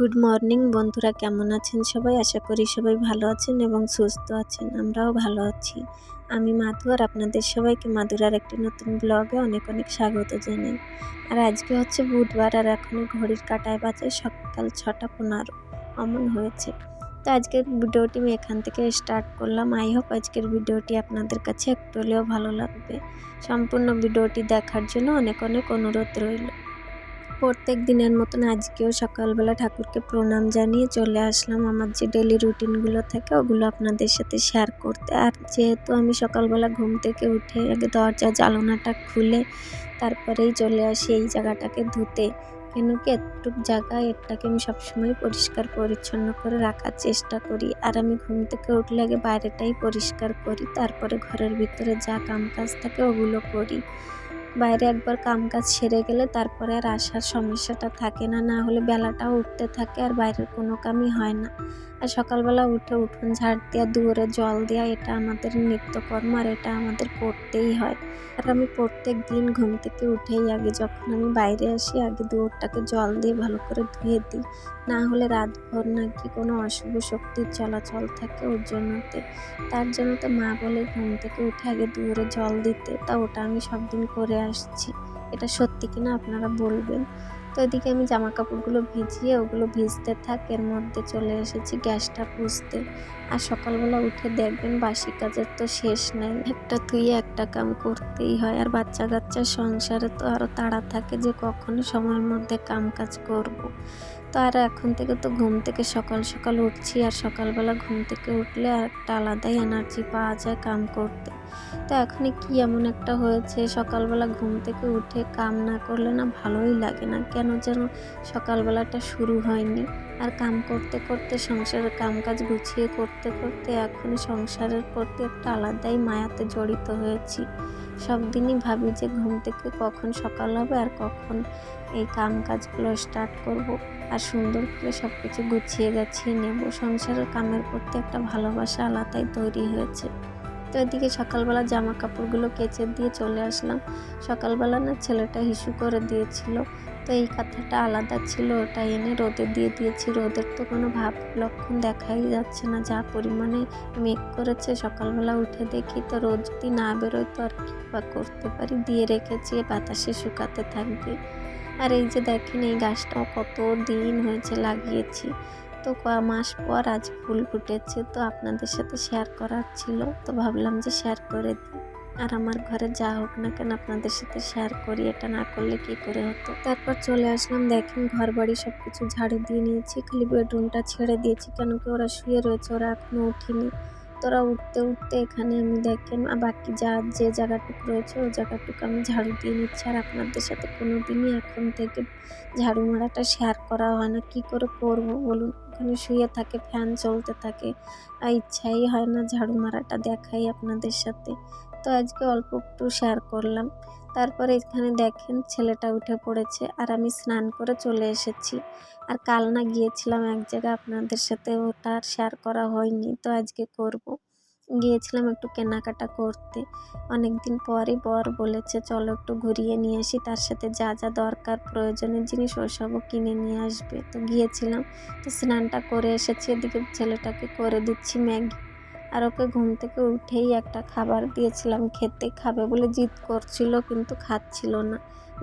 Good morning বন্ধুরা, কেমন আছেন সবাই? আশা করি সবাই ভালো আছেন এবং সুস্থ আছেন, আমরাও ভালো আছি। আমি মাধু আর আপনাদের সবাইকে মাধুরার একটি নতুন ব্লগে অনেক অনেক স্বাগত জানাই। আর আজকে হচ্ছে বুধবার আর এখন ঘড়ির কাটায় বাজে সকাল ছটা পনেরো, অমন হয়েছে। তো আজকের ভিডিওটি আমি এখান থেকে স্টার্ট করলাম। আই হোপ আজকের ভিডিওটি আপনাদের কাছে একটু হলেও ভালো লাগবে। সম্পূর্ণ ভিডিওটি দেখার জন্য অনেক অনেক অনুরোধ রইল। প্রত্যেক দিনের মতন আজকেও সকালবেলা ঠাকুরকে প্রণাম জানিয়ে চলে আসলাম আমার যে ডেলি রুটিনগুলো থাকে, ওগুলো আপনাদের সাথে শেয়ার করতে। আর যেহেতু আমি সকালবেলা ঘুম থেকে উঠে আগে দরজা জ্বালানাটা খুলে তারপরেই চলে আসি এই জায়গাটাকে ধুতে। কেন কি এতটুক জায়গা এটাকে আমি সবসময় পরিষ্কার পরিচ্ছন্ন করে রাখার চেষ্টা করি। আর আমি ঘুম থেকে উঠলে আগে বাইরেটাই পরিষ্কার করি, তারপরে ঘরের ভিতরে যা কাম কাজ থাকে ওগুলো করি। বাইরে একবার কাম কাজ সেরে গেলে তারপরে আর আসার সমস্যাটা থাকে না না হলে বেলাটাও উঠতে থাকে আর বাইরের কোনো কামই হয় না। আর সকালবেলা উঠে উঠোন ঝাড় দেওয়া দুয়ারে জল দেওয়া এটা আমাদের নিত্যকর্ম আর এটা আমাদের করতেই হয়। আর আমি প্রত্যেক দিন ঘুম থেকে উঠেই আগে যখন আমি বাইরে আসি, আগে দুয়ারটাকে জল দিয়ে ভালো করে ধুয়ে দিই। না হলে রাতভর নাকি কোনো অশুভ শক্তির চলাচল থাকে ওর জন্যতে। তার জন্য তো মা বলে ঘুম থেকে উঠে আগে দুয়ারে জল দিতে, তা ওটা আমি সব দিন করে আসছি। এটা সত্যি কিনা আপনারা বলবেন? তো এদিকে আমি জামা কাপড়গুলো ভিজিয়ে ওগুলো ভিজতে থাক, এর মধ্যে চলে এসেছি গ্যাসটা পুষতে আর সকালবেলা উঠে দেখবেন বাসি কাজের তো শেষ নেই। একটা তুই একটা কাম করতেই হয়। আর বাচ্চা কাচ্চার সংসারে তো আরও তাড়া থাকে যে কখন সময়ের মধ্যে কাম কাজ করব। তো আর এখন থেকে তো ঘুম থেকে সকাল সকাল উঠছি। আর সকালবেলা ঘুম থেকে উঠলে আর একটা আলাদাই এনার্জি পাওয়া যায় কাম করতে। তো এখনই কি এমন একটা হয়েছে? সকালবেলা ঘুম থেকে উঠে কাম না করলে না ভালোই লাগে না। কেন যেন সকালবেলাটা শুরু হয়নি। আর কাম করতে করতে সংসারের কাম কাজ গুছিয়ে করতে করতে এখন সংসারের প্রতি একটা আলাদাই মায়াতে জড়িত হয়েছি। সব দিনই ভাবি যে ঘুম থেকে কখন সকাল হবে আর কখন এই কাম কাজগুলো স্টার্ট করব। আর সুন্দর করে সব কিছু গুছিয়ে গাছিয়ে নেব। সংসারের কামের প্রতি একটা ভালোবাসা আলাদাই তৈরি হয়েছে। তো এদিকে সকালবেলা জামা কাপড়গুলো কেচে দিয়ে চলে আসলাম। সকালবেলা না ছেলেটা হিসু করে দিয়েছিল। তো এই কাঁথাটা আলাদা ছিল, ওটা এনে রোদে দিয়ে দিয়েছি। রোদের তো কোনো ভাব লক্ষণ দেখাই যাচ্ছে না, যা পরিমাণে মেঘ করেছে। সকালবেলা উঠে দেখি তো রোদ যদি না বেরোয় তো আর কী বা করতে পারি? দিয়ে রেখেছি বাতাসে শুকাতে থাকবে। আর এই যে দেখেন, এই গাছটাও কত দিন হয়েছে লাগিয়েছি। তো ক মাস পর আজ ফুল ফুটেছে, তো আপনাদের সাথে শেয়ার করার ছিল। তো ভাবলাম যে শেয়ার করে দিই। আর আমার ঘরে যা হোক না কেন আপনাদের সাথে শেয়ার করি, এটা না করলে কি করে হতো? তারপর চলে আসলাম, দেখেন ঘর বাড়ি সব কিছু ঝাড়ু দিয়ে নিয়েছি, খালি বেডরুমটা ছেড়ে দিয়েছি, কেন কি ওরা শুয়ে রয়েছে, ওরা এখনও উঠিনি তোরা উঠতে উঠতে এখানে আমি দেখেন বাকি যা, যে জায়গাটুকু রয়েছে, ওই জায়গাটুকু আমি ঝাড়ু দিয়ে নিচ্ছি, আর আপনাদের সাথে কোনো দিনই এখন থেকে ঝাড়ু মারাটা শেয়ার করা হয় না। কী করে করব বলুন? ওখানে শুয়ে থাকে ফ্যান চলতে থাকে, আর ইচ্ছাই হয় না ঝাড়ু মারাটা দেখাই আপনাদের সাথে। তো আজকে অল্প একটু শেয়ার করলাম। তারপরে এখানে দেখেন ছেলেটা উঠে পড়েছে আর আমি স্নান করে চলে এসেছি। আর কাল না গিয়েছিলাম এক জায়গায়, আপনাদের সাথে ওটা আর শেয়ার করা হয়নি, তো আজকে করব। গিয়েছিলাম একটু কেনাকাটা করতে। অনেক দিন পরই বর বলেছে, চলো একটু ঘুরিয়ে নিয়ে আসি, তার সাথে যা যা দরকার প্রয়োজনের জিনিস, ওসবও কিনে নিয়ে আসবে। তো গিয়েছিলাম, তো স্নানটা করে এসেছি। এদিকে ছেলেটাকে করে দিচ্ছি ম্যাগি। আর ওকে ঘুম থেকে উঠেই একটা খাবার দিয়েছিলাম, খেতে খাবে বলে জিদ করছিল কিন্তু খাচ্ছিল না।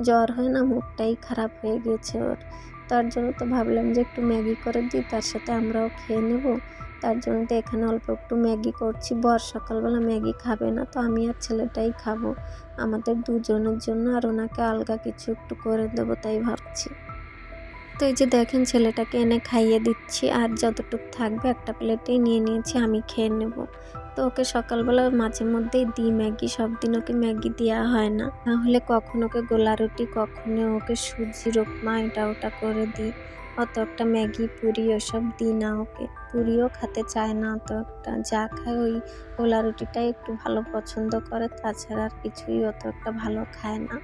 জ্বর হয় না মুখটাই খারাপ হয়ে গিয়েছে ওর। তার জন্য তো ভাবলাম যে একটু ম্যাগি করে দিই, তার সাথে আমরাও খেয়ে নেব। তার জন্য তো এখানে অল্প একটু ম্যাগি করছি। বর সকালবেলা ম্যাগি খাবে না তো আমি আর ছেলেটাই খাব। আমাদের দুজনের জন্য আর ওনাকে আলগা কিছু একটু করে দেবো তাই ভাবছি। তো এই যে দেখেন ছেলেটাকে এনে খাইয়ে দিচ্ছি, আর যতটুক থাকবে একটা প্লেটেই নিয়ে নিয়েছি, আমি খেয়ে নেব। তো ওকে সকালবেলা মাঝে মধ্যেই দিই ম্যাগি, সব দিন ওকে ম্যাগি দেওয়া হয় না। নাহলে কখন ওকে গোলা রুটি কখনো ওকে সুজি রোপমা, এটা ওটা করে দিই। অত একটা ম্যাগি পুরি ওসব দিই না ওকে। পুরিও খেতে চায় না, অত একটা যা খায় ওই পোলা রুটিটাই একটু ভালো পছন্দ করে, তাছাড়া আর কিছুই অত একটা ভালো খায় না।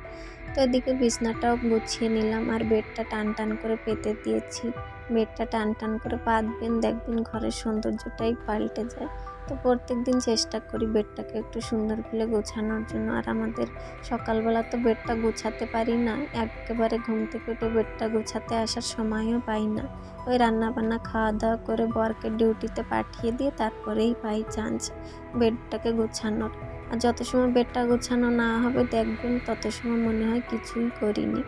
তো এদিকে বিছনাটাও গুছিয়ে নিলাম আর বেডটা টান টান করে পেতে দিয়েছি। বেডটা টান টান করে পাতবেন দেখবেন ঘরের সৌন্দর্যটাই পাল্টে যায়। তো প্রত্যেক দিন চেষ্টা করি বেডটাকে একটু সুন্দর করে গোছানোর জন্য। আর আমাদের সকালবেলা তো বেডটা গোছাতে পারি না, একেবারে ঘুম থেকে উঠে বেডটা গোছাতে আসার সময়ও পাই না। ওই রান্না বান্না খাওয়া দাওয়া করে বরকে ডিউটিতে পাঠিয়ে দিয়ে তারপরেই পাই চান্স বেডটাকে গোছানোর। আর যত সময় বেডটা গোছানো না হবে, দেখবেন তত সময় মনে হয় কিছুই করিনি।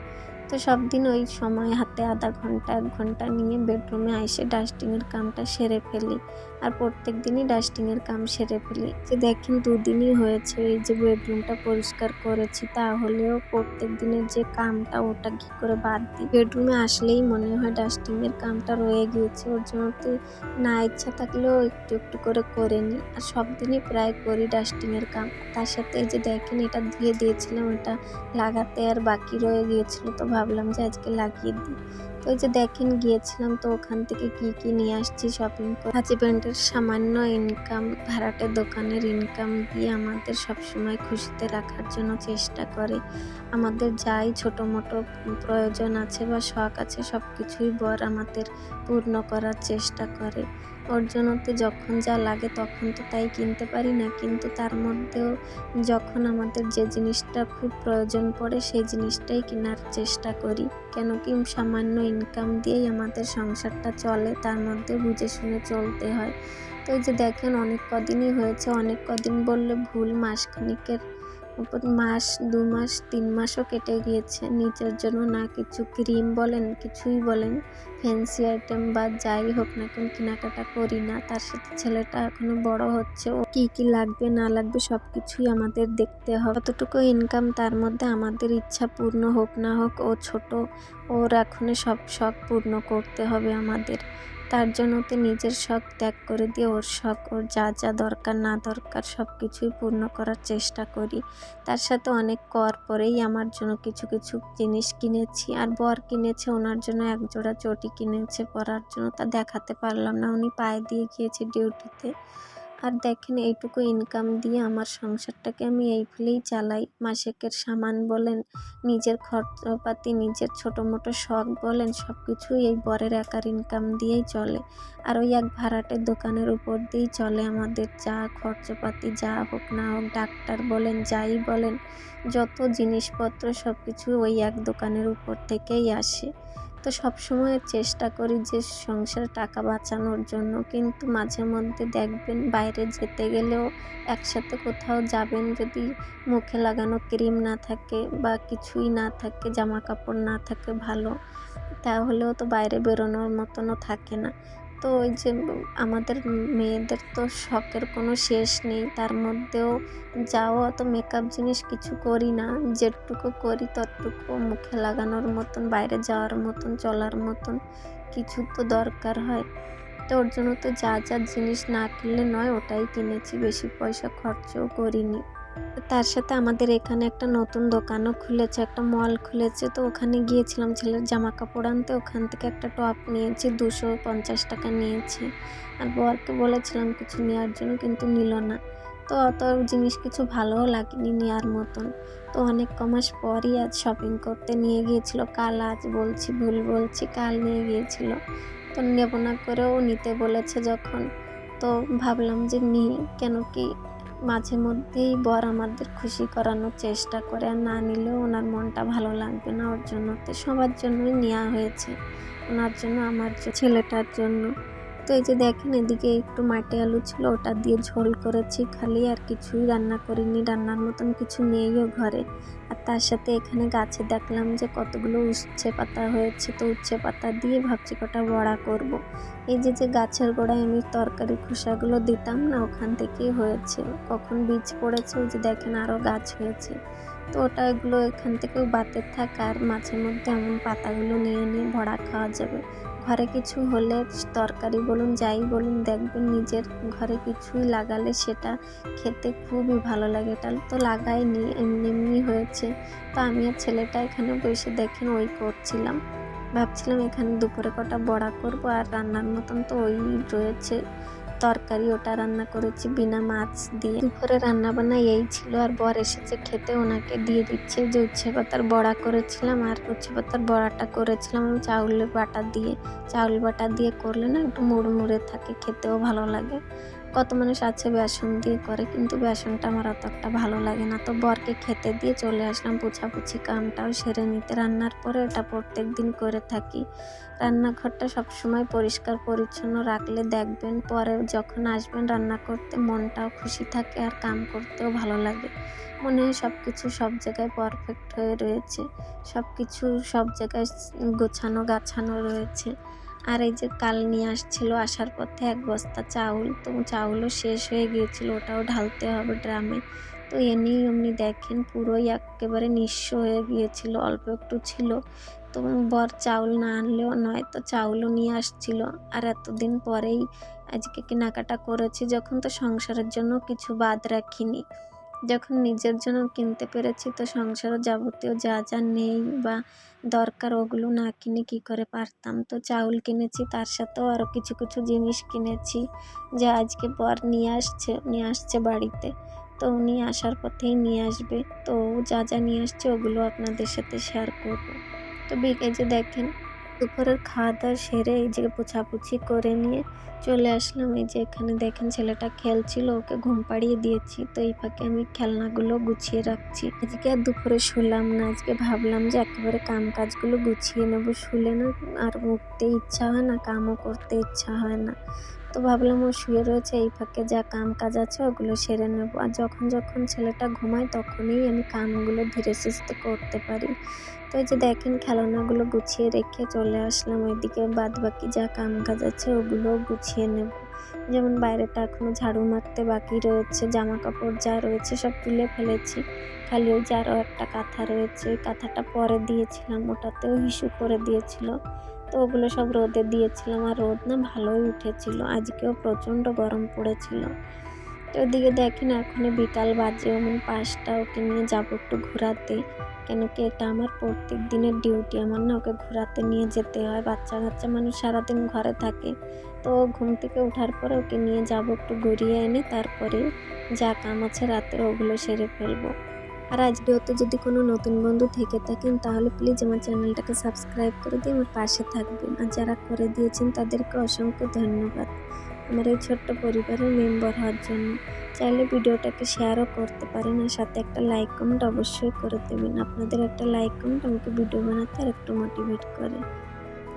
তো সব দিন ওই সময় হাতে আধা ঘণ্টা, এক ঘণ্টা নিয়ে বেডরুমে এসে ডাস্টিংয়ের কামটা সেরে ফেলি। আর প্রত্যেক দিনই ডাস্টিংয়ের কাম সেরে ফেলি। যে দেখেন দুদিনই হয়েছে, এই যে বেডরুমটা পরিষ্কার করেছি, তাহলেও প্রত্যেক দিনের যে কামটা ওটা কী করে বাদ দিই? বেডরুমে আসলেই মনে হয় ডাস্টিংয়ের কামটা রয়ে গিয়েছে। ওর জন্য তো না ইচ্ছা থাকলেও একটু একটু করে করে নিই। আর সব দিনই প্রায় করি ডাস্টিংয়ের কাম। তার সাথে এই যে দেখেন এটা ধুয়ে দিয়েছিলাম এটা লাগাতে আর বাকি রয়ে গিয়েছিল, তো ভাবলাম যে আজকে লাগিয়ে দিই। তো ওই যে দেখেন, গিয়েছিলাম তো ওখান থেকে কি কি নিয়ে আসছি শপিং করে হাজব্যান্ডের সামান্য ইনকাম ভাড়াটে দোকানের ইনকাম দিয়ে আমাদের সবসময় খুশিতে রাখার জন্য চেষ্টা করে। আমাদের যাই ছোটো মোটো প্রয়োজন আছে বা শখ আছে সব কিছুই বর আমাদের পূর্ণ করার চেষ্টা করে। ওর যখন যা লাগে তখন তো তাই কিনতে পারি না। কিন্তু তার মধ্যেও যখন আমাদের যে জিনিসটা খুব প্রয়োজন পড়ে সেই জিনিসটাই কেনার চেষ্টা করি। কেন কি সামান্য ইনকাম দিয়েই আমাদের সংসারটা চলে, তার মধ্যে বুঝে শুনে চলতে হয়। তো এই যে দেখেন, অনেক কদিনই হয়েছে, অনেক কদিন বললে ভুল, মাসখানিকের মাস, দু মাস, তিন মাসও কেটে গিয়েছে। নিজের জন্য না কিছু ক্রিম বলেন, কিছুই বলেন, ফ্যান্সি আইটেম বা যাই হোক না কেন কেনাকাটা করি না। তার সাথে ছেলেটা এখনও বড় হচ্ছে। ও কি কি লাগবে, না লাগবে সব কিছুই আমাদের দেখতে হবে। কতটুকু ইনকাম তার মধ্যে আমাদের ইচ্ছা পূর্ণ হোক না হোক, ও ছোট, ওর এখনও সব শখ পূর্ণ করতে হবে আমাদের। তার জন্য তো নিজের শখ ত্যাগ করে দিয়ে ওর শখ, ওর যা যা দরকার, না দরকার সব কিছুই পূর্ণ করার চেষ্টা করি। তার সাথে অনেক কর পরেই আমার জন্য কিছু কিছু জিনিস কিনেছি আর বর কিনেছে, ওনার জন্য এক জোড়া চটি কিনেছে পরার জন্য। তা দেখাতে পারলাম না, উনি পায়ে দিয়ে গিয়েছে ডিউটিতে আর দেখেন, এইটুকু ইনকাম দিয়ে আমার সংসারটাকে আমি এই এইভাবেই চালাই। মাসেকের সামান বলেন, নিজের খরচপাতি, নিজের ছোটো মোটো শখ বলেন সব কিছুই এই বরের একার ইনকাম দিয়েই চলে। আর ওই এক ভাড়াটের দোকানের উপর দিয়েই চলে আমাদের যা খরচপাতি, যা হোক না হোক, ডাক্তার বলেন, যাই বলেন, যত জিনিসপত্র সব কিছু ওই এক দোকানের উপর থেকেই আসে। তো সবসময় চেষ্টা করি যে সংসারে টাকা বাঁচানোর জন্য। কিন্তু মাঝে মধ্যে দেখবেন বাইরে যেতে গেলেও একসাথে কোথাও যাবেন যদি মুখে লাগানো ক্রিম না থাকে বা কিছুই না থাকে জামা কাপড় না থাকে ভালো, তাহলেও তো বাইরে বেরোনোর মতনও থাকে না। তো ওই যে আমাদের মেয়েদের তো শখের কোনো শেষ নেই। তার মধ্যেও যাও, অত মেকআপ জিনিস কিছু করি না। যেটুকু করি ততটুকু মুখে লাগানোর মতন, বাইরে যাওয়ার মতন, চলার মতন কিছু তো দরকার হয়। তো ওর জন্য তো যা যা জিনিস না কিনলে নয়, ওটাই কিনেছি। বেশি পয়সা খরচও করিনি। তার সাথে আমাদের এখানে একটা নতুন দোকানও খুলেছে, একটা মল খুলেছে। তো ওখানে গিয়েছিলাম ছেলের জামা কাপড় আনতে। ওখান থেকে একটা টপ নিয়েছি, দুশো পঞ্চাশ টাকা নিয়েছি। আর বরকে বলেছিলাম কিছু নেওয়ার জন্য, কিন্তু নিল না। তো অত জিনিস কিছু ভালোও লাগেনি নেওয়ার মতন। তো অনেক কমাস পরই আজ শপিং করতে নিয়ে গিয়েছিল। কাল আজ বলছি, ভুল বলছি, কাল নিয়ে গিয়েছিল। তো নেব না করেও নিতে বলেছে যখন। তো ভাবলাম যে নিই কেন কি মাঝে মধ্যেই বর আমাদের খুশি করানোর চেষ্টা করে আর না নিলেও ওনার মনটা ভালো লাগবে না। ওর জন্য তো সবার জন্যই নেওয়া হয়েছে। ওনার জন্য, আমার ছেলেটার জন্য। তো এই যে দেখেন, এদিকে একটু মাটি আলু ছিল, ওটা দিয়ে ঝোল করেছি খালি, আর কিছুই রান্না করিনি, রান্নার মতন কিছু নেইও ঘরে। আর তার সাথে এখানে গাছে দেখলাম যে কতগুলো উচ্ছে পাতা হয়েছে, তো উচ্ছে পাতা দিয়ে ভাবছি কটা বড়া করব। এই যে যে গাছের গোড়ায় আমি তরকারি খোসাগুলো দিতাম না, ওখান থেকেই হয়েছে। কখন বীজ পড়েছে, ওই যে দেখেন আরও গাছ হয়েছে। তো ওটা এগুলো এখান থেকেও বাতের থাক, আর মাঝে মধ্যে এমন পাতাগুলো নিয়ে নিয়ে ভরা খাওয়া যাবে। ঘরে কিছু হলে তরকারি বলুন, যাই বলুন, দেখবেন নিজের ঘরে কিছুই লাগালে সেটা খেতে খুবই ভালো লাগে। এটা তো লাগাইনি, এমনি এমনি হয়েছে। তো আমি আর ছেলেটা এখানে বসে দেখেন, ওই করছিলাম। ভাবছিলাম এখানে দুপুরে কটা বড়া করব আর রান্নার মতন তো ওই রয়েছে। তরকারি ওটা রান্না করেছি বিনা মাছ দিয়ে। দুপুরে রান্না বান্না এই ছিল আর বর এসেছে খেতে, ওনাকে দিয়ে দিচ্ছে। যে উচ্ছে পাতার বড়া করেছিলাম আর উচ্ছে পাতার বড়াটা করেছিলাম আমি চাউলের বাটা দিয়ে। চাউল বাটা দিয়ে করলে না একটু মুড়মুড়ে থাকে, খেতেও ভালো লাগে। কত মানুষ আছে বেসন দিয়ে করে, কিন্তু বেসনটা আমার অত একটা ভালো লাগে না। তো বরকে খেতে দিয়ে চলে আসলাম পুছাপুছি কামটাও সেরে নিতে। রান্নার পরে ওটা প্রত্যেক দিন করে থাকি। রান্নাঘরটা সবসময় পরিষ্কার পরিচ্ছন্ন রাখলে দেখবেন পরে যখন আসবেন রান্না করতে মনটাও খুশি থাকে আর কাম করতেও ভালো লাগে। মনে হয় সব কিছু সব জায়গায় পারফেক্ট হয়ে রয়েছে। সব কিছু সব জায়গায় গোছানো গাছানো রয়েছে। আর এই যে কাল নিয়ে আসছিল, আসার পথে এক বস্তা চাউল, তো চাউলও শেষ হয়ে গিয়েছিল, ওটাও ঢালতে হবে ড্রামে। তো এমনি এমনি দেখেন পুরোই একেবারে নিঃস্ব হয়ে গিয়েছিল, অল্প একটু ছিল। তো বর চাউল না আনলেও নয়, তো চাউলও নিয়ে আসছিল। আর এতদিন পরেই আজকে কেনাকাটা করেছি, যখন তো সংসারের জন্য কিছু বাদ রাখিনি। যখন নিজের জন্য কিনতে পেরেছি, তো সংসারে যাবতীয় যা যা নেই বা দরকার ওগুলো না কিনে কি করে পারতাম? তো চাউল কিনেছি, তার সাথেও আরও কিছু কিছু জিনিস কিনেছি যা আজকে পর নিয়ে আসছে নিয়ে আসছে বাড়িতে। তো উনি আসার পথেই নিয়ে আসবে। তো যা যা নিয়ে আসছে, ওগুলো আপনাদের সাথে শেয়ার করব। তো এই যে দেখেন দুপুরের খাওয়া দাওয়া সেরে এই যে পোছাপুছি করে নিয়ে চলে আসলাম। এই যে এখানে দেখেন ছেলেটা খেলছিল, ওকে ঘুম পাড়িয়ে দিয়েছি। তো এই ফাঁকে আমি খেলনাগুলো গুছিয়ে রাখছি। আজকে আর দুপুরে শুলাম না, আজকে ভাবলাম যে একেবারে কাম কাজগুলো গুছিয়ে নেব। শুলে না আর উঠতে ইচ্ছা হয় না, কামও করতে ইচ্ছা হয় না। তো ভাবলাম ও শুয়ে রয়েছে, এই ফাঁকে যা কাম কাজ আছে ওগুলো সেরে নেব। আর যখন যখন ছেলেটা ঘুমায় তখনই আমি কামগুলো ধীরে সুস্থে করতে পারি। তো যে দেখেন খেলনাগুলো গুছিয়ে রেখে চলে আসলাম। ওইদিকে বাদ বাকি যা কাম কাজ আছে ওগুলো গুছিয়ে নেব। যেমন বাইরেটা এখনও ঝাড়ু মারতে বাকি রয়েছে জামা কাপড় যা রয়েছে সব তুলে ফেলেছি। খালি ওই যে আরও একটা কাঁথা রয়েছে কাঁথাটা পরে দিয়েছিলাম, ওটাতেও হিসু করে দিয়েছিল। তো ওগুলো সব রোদে দিয়েছিলাম, আর রোদ না ভালোই উঠেছিল। আজকেও প্রচণ্ড গরম পড়েছিল। তো ওদিকে দেখেন এখনই বিকাল বাজে এমন পাঁচটা, ওকে নিয়ে যাব একটু ঘোরাতে। কেন কি এটা আমার প্রত্যেক দিনের ডিউটি আমার না ওকে ঘোরাতে নিয়ে যেতে হয়। বাচ্চা কাচ্চা মানুষ সারাদিন ঘরে থাকে। তো ঘুম থেকে ওঠার পরে ওকে নিয়ে যাব, একটু ঘুরিয়ে এনে তারপরে যা কাম আছে রাতের ওগুলো সেরে ফেলব। আর আজ ভিডিওতে যদি কোনো নতুন বন্ধু থেকে থাকেন, তাহলে প্লিজ আমার চ্যানেলটাকে সাবস্ক্রাইব করে দিয়ে আমার পাশে থাকবেন। আর যারা করে দিয়েছেন, তাদেরকে অসংখ্য ধন্যবাদ। আমার এই ছোট্ট পরিবারের মেম্বার হওয়ার জন্য। চাইলে ভিডিওটাকে শেয়ারও করতে পারেন। আর সাথে একটা লাইক কমেন্ট অবশ্যই করে দেবেন। আপনাদের একটা লাইক কমেন্ট আমাকে ভিডিও বানাতে আর একটু মোটিভেট করে।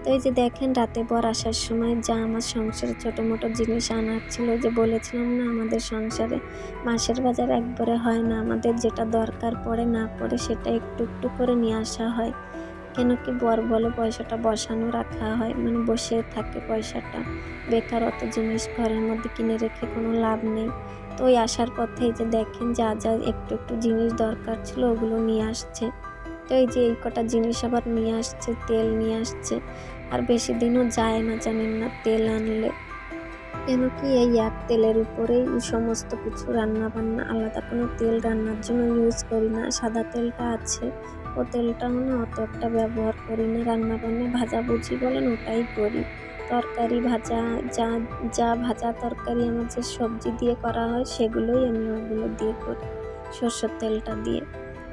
তো এই যে দেখেন, রাতে পর আসার সময় যা আমার সংসারে ছোটো মোটো জিনিস আনার ছিল যে বলেছিলাম না, আমাদের সংসারে মাসের বাজার একবারে হয় না। আমাদের যেটা দরকার পড়ে না পড়ে সেটা একটু একটু করে নিয়ে আসা হয়। কেন কি বর বলে পয়সাটা বসানো, রাখা হয়? মানে বসে থাকে পয়সাটা। বেকার অত জিনিস ঘরের মধ্যে কিনে রেখে কোনো লাভ নেই। তো ওই আসার পথে যে দেখেন যা যা একটু একটু জিনিস দরকার ছিল ওগুলো নিয়ে আসছে। তো এই যে এই কটা জিনিস আবার নিয়ে আসছে, তেল নিয়ে আসছে। আর বেশি দিনও যায় না জানেন না তেল আনলে। কেন কি এই এক তেলের উপরেই সমস্ত কিছু রান্না বান্না আলাদা কোনো তেল রান্নার জন্য ইউজ করি না। সাদা তেলটা আছে ও তেলটা না অত একটা ব্যবহার করি না রান্না বান্না বুঝি বলেন, ওটাই করি। তরকারি ভাজা, যা যা ভাজা তরকারি আমার যে সবজি দিয়ে করা হয়, সেগুলোই আমি ওগুলো দিয়ে করি, সর্ষের তেলটা দিয়ে।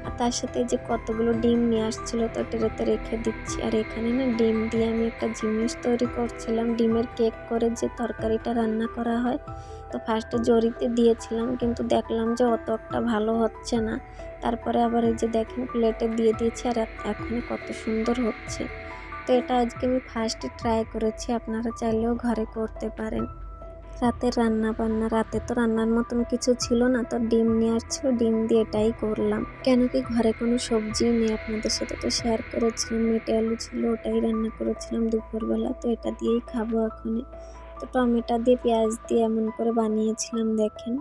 আর তার সাথে যে কতগুলো ডিম নিয়ে আসছিল, তো টেরেতে রেখে দিচ্ছি। আর এখানে না ডিম দিয়ে আমি একটা জিনিস তৈরি করছিলাম, ডিমের কেক করে যে তরকারিটা রান্না করা হয়। তো ফার্স্টে জরিতে দিয়েছিলাম, কিন্তু দেখলাম যে অত একটা ভালো হচ্ছে না। তারপরে আবার এই যে দেখেন প্লেটে দিয়ে দিয়েছি, আর এখন কত সুন্দর হচ্ছে। তো এটা আজকে আমি ফার্স্টে ট্রাই করেছি, আপনারা চাইলেও ঘরে করতে পারেন। রাতের রান্না বান্না, রাতে তো রান্নার মতন কিছু ছিল না, তো ডিম নিয়ে আসছিল, ডিম দিয়ে এটাই করলাম। কেন কি ঘরে কোনো সবজি নেই, আপনাদের সাথে তো শেয়ার করেছিলাম, মেটে আলু ছিল, ওটাই রান্না করেছিলাম দুপুরবেলা, তো এটা দিয়েই খাব এখনই। তো টমেটো দিয়ে, পেঁয়াজ দিয়ে এমন করে বানিয়েছিলাম, দেখেন।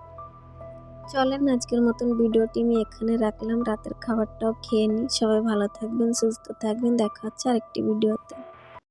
চলেন আজকের মতন ভিডিওটি আমি এখানে রাখলাম, রাতের খাবারটাও খেয়ে নিই। সবাই ভালো থাকবেন, সুস্থ থাকবেন, দেখা হচ্ছে আরেকটি ভিডিওতে।